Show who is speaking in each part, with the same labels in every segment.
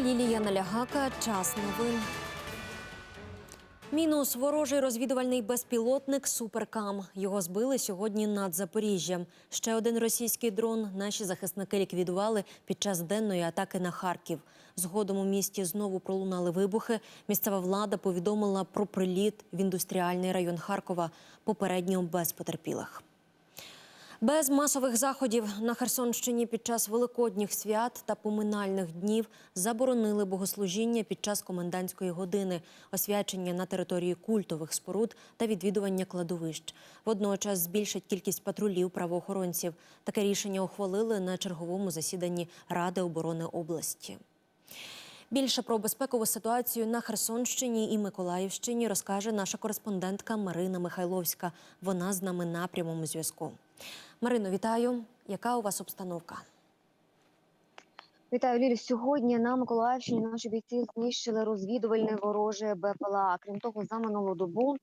Speaker 1: Лілія Налягака. Час новин. Мінус ворожий розвідувальний безпілотник Суперкам. Його збили сьогодні над Запоріжжям. Ще один російський дрон наші захисники ліквідували під час денної атаки на Харків. Згодом у місті знову пролунали вибухи. Місцева влада повідомила про приліт в індустріальний район Харкова, попередньо без потерпілих. Без масових заходів на Херсонщині під час великодніх свят та поминальних днів заборонили богослужіння під час комендантської години, освячення на території культових споруд та відвідування кладовищ. Водночас збільшать кількість патрулів правоохоронців. Таке рішення ухвалили на черговому засіданні Ради оборони області. Більше про безпекову ситуацію на Херсонщині і Миколаївщині розкаже наша кореспондентка Марина Михайловська. Вона з нами на прямому зв'язку. Марино, вітаю. Яка у вас обстановка?
Speaker 2: Вітаю Лілі. Сьогодні на Миколаївщині наші бійці знищили розвідувальне вороже БПЛА. Крім того, за минулу добу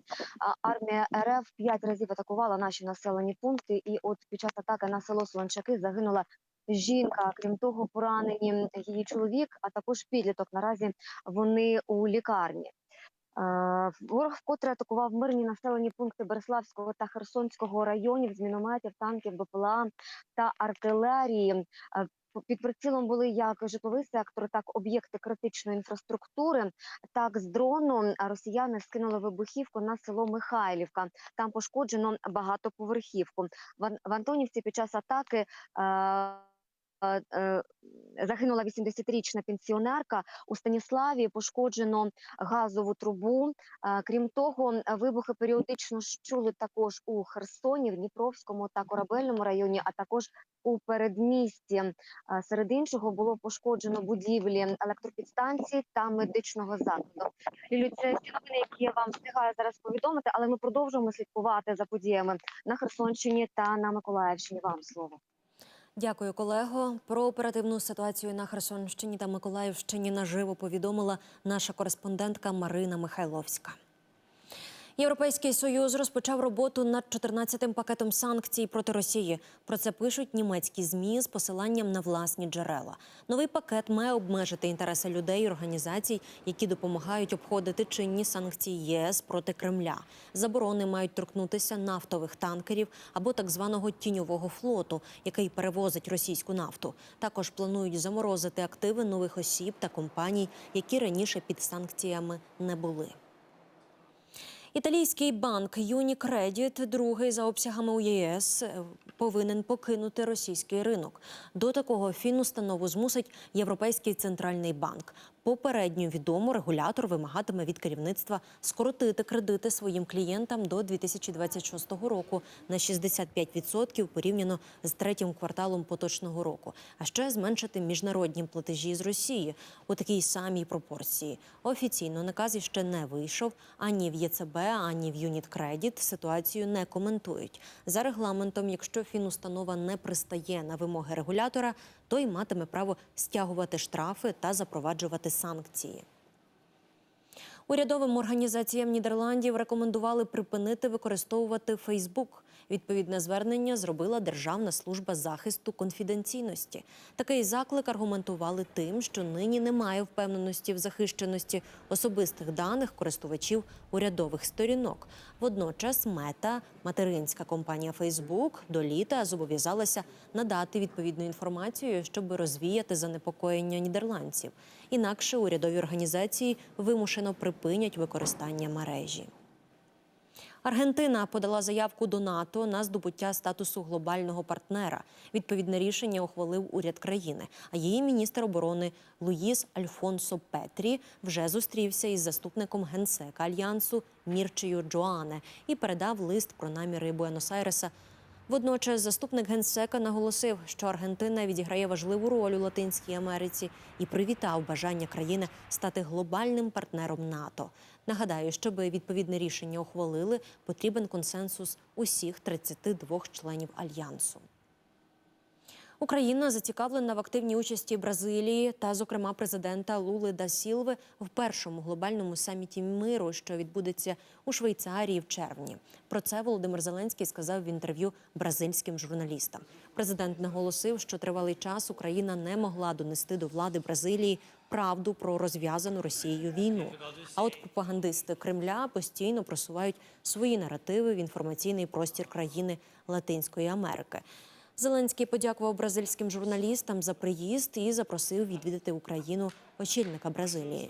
Speaker 2: армія РФ п'ять разів атакувала наші населені пункти. І от під час атаки на село Солончаки загинула жінка. Крім того, поранені її чоловік, а також підліток. Наразі вони у лікарні. Ворог вкотре атакував мирні населені пункти Береславського та Херсонського районів з мінометів, танків, БПЛА та артилерії. Під прицілом були як житловий сектор, так об'єкти критичної інфраструктури. Так з дрону росіяни скинули вибухівку на село Михайлівка. Там пошкоджено багатоповерхівку. В Ан- Антонівці під час атаки. е, Загинула 80-річна пенсіонерка у Станіславі. Пошкоджено газову трубу. Е, Крім того, вибухи періодично чули також у Херсоні, в Дніпровському та Корабельному районі, а також у передмісті. Е, Серед іншого було пошкоджено будівлі електропідстанції та медичного закладу. Лілю, це всі новини, які я вам встигаю зараз повідомити, але ми продовжуємо слідкувати за подіями на Херсонщині та на Миколаївщині. Вам слово.
Speaker 1: Дякую, колего. Про оперативну ситуацію на Херсонщині та Миколаївщині наживо повідомила наша кореспондентка Марина Михайловська. Європейський союз розпочав роботу над 14-тим пакетом санкцій проти Росії. Про це пишуть німецькі змі з посиланням на власні джерела. Новий пакет має обмежити інтереси людей і організацій, які допомагають обходити чинні санкції ЄС проти Кремля. Заборони мають торкнутися нафтових танкерів або так званого тіньового флоту, який перевозить російську нафту. Також планують заморозити активи нових осіб та компаній, які раніше під санкціями не були. Італійський банк Юнікредіт, другий за обсягами у ЄС, е, повинен покинути російський ринок. До такого фінустанову змусить Європейський центральний банк. Попередньо відомо, регулятор вимагатиме від керівництва скоротити кредити своїм клієнтам до 2026 року на 65% порівняно з третім кварталом поточного року, а ще зменшити міжнародні платежі з Росії у такій самій пропорції. Офіційно наказ іще не вийшов ані в ЄЦБ, ані в Юніткредіт. Ситуацію не коментують за регламентом. Якщо фінустанова не пристає на вимоги регулятора, той матиме право стягувати штрафи та запроваджувати санкції. Урядовим організаціям Нідерландів рекомендували припинити використовувати Фейсбук. Відповідне звернення зробила Державна служба захисту конфіденційності. Такий заклик аргументували тим, що нині немає впевненості в захищеності особистих даних користувачів урядових сторінок. Водночас мета, материнська компанія Фейсбук, до літа зобов'язалася надати відповідну інформацію, щоб розвіяти занепокоєння нідерландців. Інакше урядові організації вимушено припинять використання мережі. Аргентина подала заявку до НАТО на здобуття статусу глобального партнера. Відповідне рішення ухвалив уряд країни. А її міністр оборони Луїс Альфонсо Петрі вже зустрівся із заступником генсека альянсу Мірчею Джоане і передав лист про наміри Буенос-Айреса Водночас заступник генсека наголосив, що Аргентина відіграє важливу роль у Латинській Америці і привітав бажання країни стати глобальним партнером НАТО. Нагадаю, щоб відповідне рішення ухвалили, потрібен консенсус усіх 32 членів альянсу. Україна зацікавлена в активній участі Бразилії та, зокрема, президента Лули да Сілви в першому глобальному саміті миру, що відбудеться у Швейцарії в червні. Про це Володимир Зеленський сказав в інтерв'ю бразильським журналістам. Президент наголосив, що тривалий час Україна не могла донести до влади Бразилії правду про розв'язану Росією війну. А от пропагандисти Кремля постійно просувають свої наративи в інформаційний простір країни Латинської Америки. Зеленський подякував бразильським журналістам за приїзд і запросив відвідати Україну очільника Бразилії.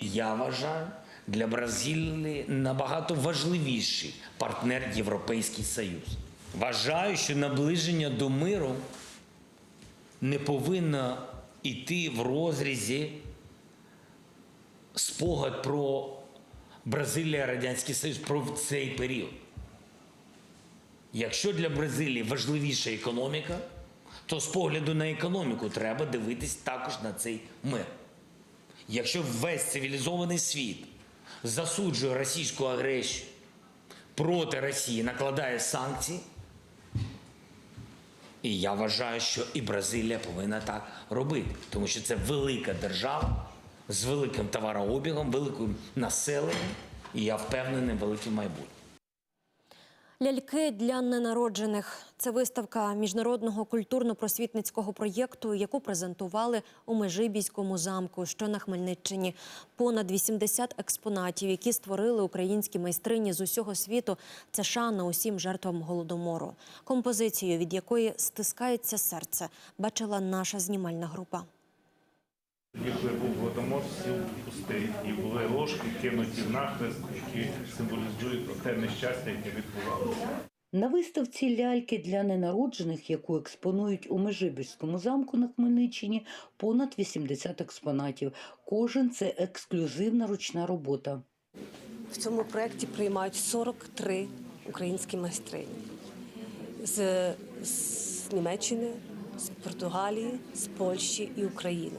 Speaker 3: Я вважаю, для Бразилії набагато важливіший партнер Європейський Союз. Вважаю, що наближення до миру не повинно йти в розрізі спогад про Бразилія, Радянський Союз, про цей період. Якщо для Бразилії важливіша економіка, то з погляду на економіку треба дивитись також на цей мир. Якщо весь цивілізований світ засуджує російську агресію проти Росії, накладає санкції, і я вважаю, що і Бразилія повинна так робити, тому що це велика держава з великим товарообігом, великим населенням, і я впевнений великим майбутньому.
Speaker 1: Ляльки для ненароджених це виставка міжнародного культурно-просвітницького проєкту, яку презентували у Межибійському замку, що на Хмельниччині. Понад 80 експонатів, які створили українські майстрині з усього світу. Це шана усім жертвам голодомору. Композицію, від якої стискається серце, бачила наша знімальна група.
Speaker 4: Якби був Голодомор, сіл пустий, і були ложки кинуті в нахрест, які символізують те нещастя, яке відбувалося.
Speaker 5: На виставці ляльки для ненароджених, яку експонують у Межибірському замку на Хмельниччині, понад 80 експонатів. Кожен це ексклюзивна ручна робота.
Speaker 6: В цьому проєкті приймають 43 українські майстрині з, з Німеччини, з Португалії, з Польщі і України.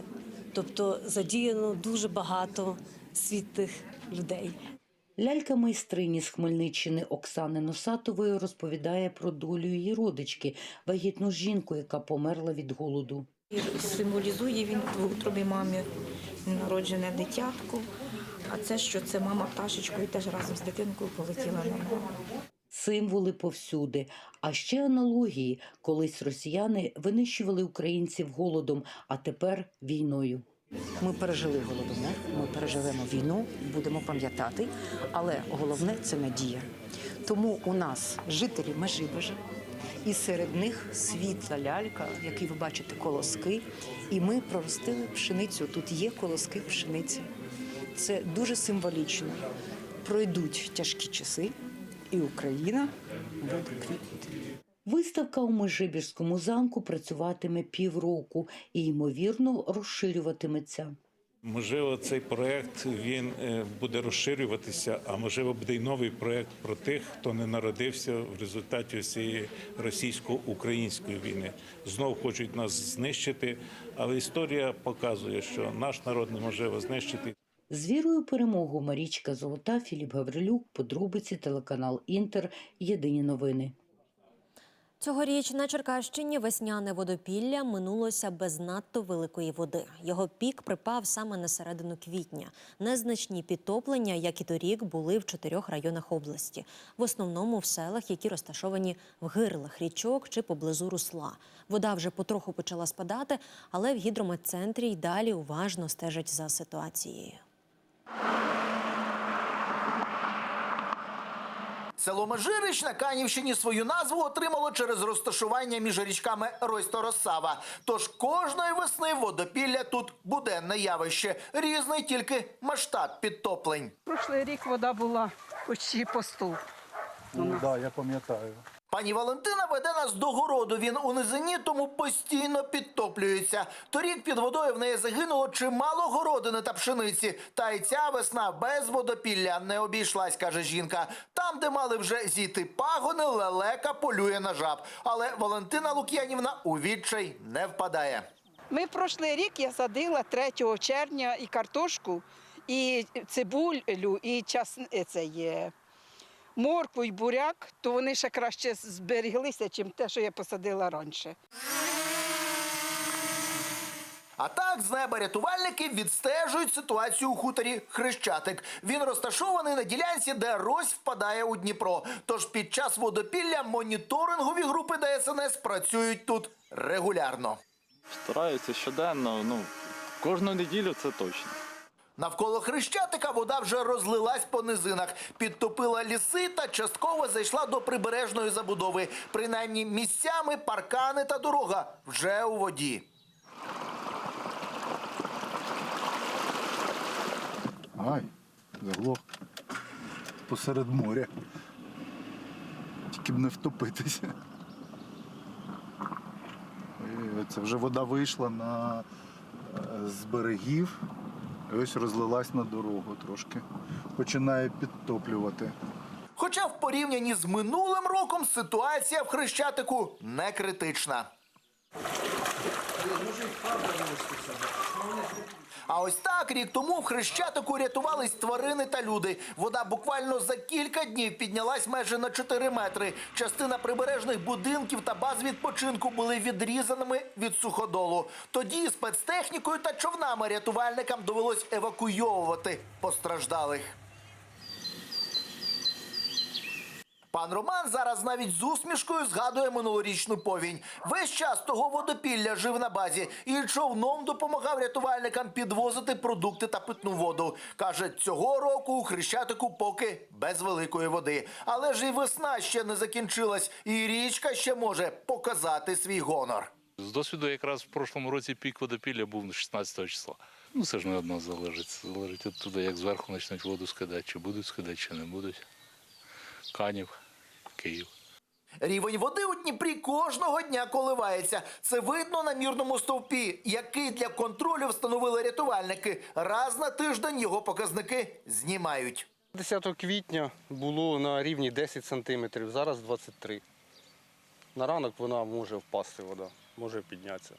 Speaker 6: Тобто задіяно дуже багато світлих людей.
Speaker 5: Лялька майстрині з Хмельниччини Оксани Носатової розповідає про долю її родички, вагітну жінку, яка померла від голоду.
Speaker 7: Символізує він в утробі мамі народжене дитятко. А це що це мама пташечкою теж разом з дитинкою полетіла на небо.
Speaker 5: Символи повсюди. А ще аналогії. Колись росіяни винищували українців голодом, а тепер війною.
Speaker 8: Ми пережили голодомор, ми переживемо війну, будемо пам'ятати, але головне це надія. Тому у нас жителі Межибежа, і серед них світла лялька, в ви бачите колоски. І ми проростили пшеницю. Тут є колоски пшениці. Це дуже символічно. Пройдуть тяжкі часи, і Україна буде квітнути.
Speaker 5: Виставка у Межибірському замку працюватиме півроку і, ймовірно, розширюватиметься.
Speaker 4: Можливо, цей проект він е, буде розширюватися, а можливо буде й новий проект про тих, хто не народився в результаті цієї російсько-української війни. Знов хочуть нас знищити, але історія показує, що наш народ неможливо знищити.
Speaker 5: З вірою перемогу Марічка Золота, Філіп Гаврилюк, подробиці, телеканал Інтер. Єдині новини.
Speaker 1: Цьогоріч на Черкащині весняне водопілля минулося без надто великої води. Його пік припав саме на середину квітня. Незначні підтоплення, як і торік, були в чотирьох районах області, в основному в селах, які розташовані в гирлах річок чи поблизу русла. Вода вже потроху почала спадати, але в гідрометцентрі й далі уважно стежать за ситуацією.
Speaker 9: Село Межирич на Канівщині свою назву отримало через розташування між річками Рось та Росава. Тож кожної весни водопілля тут буденне явище. Різний тільки масштаб підтоплень.
Speaker 10: Прошлий рік вода була почти по стул.
Speaker 11: Ну, да, я пам'ятаю.
Speaker 9: Пані Валентина веде нас до городу. Він у низині, тому постійно підтоплюється. Торік під водою в неї загинуло чимало городини та пшениці. Та й ця весна без водопілля не обійшлась, каже жінка. Там, де мали вже зійти пагони, лелека полює на жаб. Але Валентина Лук'янівна у відчай не впадає.
Speaker 10: Ми прошлий рік я садила 3 червня і картошку, і цибулю, і час це є моркву і буряк, то вони ще краще зберіглися, ніж те, що я посадила раніше.
Speaker 9: А так з неба рятувальники відстежують ситуацію у хуторі Хрещатик. Він розташований на ділянці, де Рось впадає у Дніпро. Тож під час водопілля моніторингові групи ДСНС працюють тут регулярно.
Speaker 11: Стараються щоденно, ну, кожну неділю це точно.
Speaker 9: Навколо Хрещатика вода вже розлилась по низинах, підтопила ліси та частково зайшла до прибережної забудови. Принаймні місцями паркани та дорога вже у воді.
Speaker 11: Ай, заглох. Посеред моря. Тільки б не втопитися. Це вже вода вийшла на, е, з берегів. І ось розлилась на дорогу трошки. Починає підтоплювати.
Speaker 9: Хоча в порівнянні з минулим роком ситуація в Хрещатику не критична. А ось так рік тому в Хрещатику рятувались тварини та люди. Вода буквально за кілька днів піднялась майже на 4 метри. Частина прибережних будинків та баз відпочинку були відрізаними від суходолу. Тоді спецтехнікою та човнами рятувальникам довелось евакуйовувати постраждалих. Пан Роман зараз навіть з усмішкою згадує минулорічну повінь. Весь час того водопілля жив на базі і човном допомагав рятувальникам підвозити продукти та питну воду. Каже, цього року у Хрещатику поки без великої води. Але ж і весна ще не закінчилась, і річка ще може показати свій гонор.
Speaker 12: З досвіду якраз в прошлому році пік водопілля був на 16 числа. Ну це ж не одно залежить. Залежить туди, як зверху почнуть воду скидати, чи будуть скидати, чи не будуть. Канів, Київ.
Speaker 9: Рівень води у Дніпрі кожного дня коливається. Це видно на мірному стовпі, який для контролю встановили рятувальники. Раз на тиждень його показники знімають.
Speaker 13: 10 квітня було на рівні 10 сантиметрів, зараз 23. На ранок вона може впасти вода, може піднятися.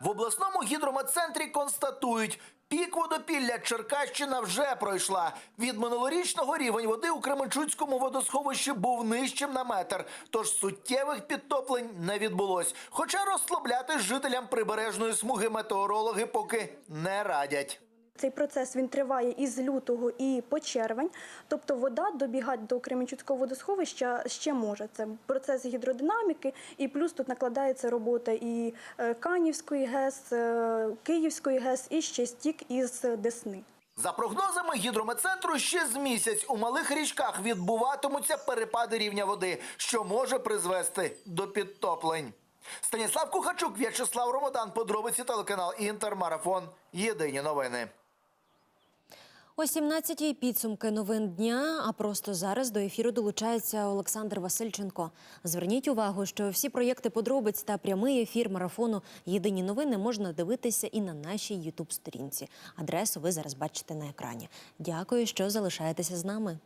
Speaker 9: В обласному гідрометцентрі констатують, пік водопілля Черкащина вже пройшла. Від минулорічного рівень води у Кременчуцькому водосховищі був нижчим на метр, тож суттєвих підтоплень не відбулось. Хоча розслаблятись жителям прибережної смуги метеорологи поки не радять.
Speaker 14: Цей процес він триває із лютого і по червень, тобто вода добігати до Кременчуцького водосховища ще може. Це процес гідродинаміки, і плюс тут накладається робота і е, Канівської ГЕС, е, Київської ГЕС, і ще стік із Десни.
Speaker 9: За прогнозами гідрометцентру, ще з місяць у малих річках відбуватимуться перепади рівня води, що може призвести до підтоплень. Станіслав Кухачук, В'ячеслав Ромодан, подробиці телеканал Інтермарафон. Єдині новини.
Speaker 1: О 17-й підсумки новин дня. А просто зараз до ефіру долучається Олександр Васильченко. Зверніть увагу, що всі проєкти подробиць та прямий ефір марафону Єдині новини можна дивитися і на нашій ютуб сторінці. Адресу ви зараз бачите на екрані. Дякую, що залишаєтеся з нами.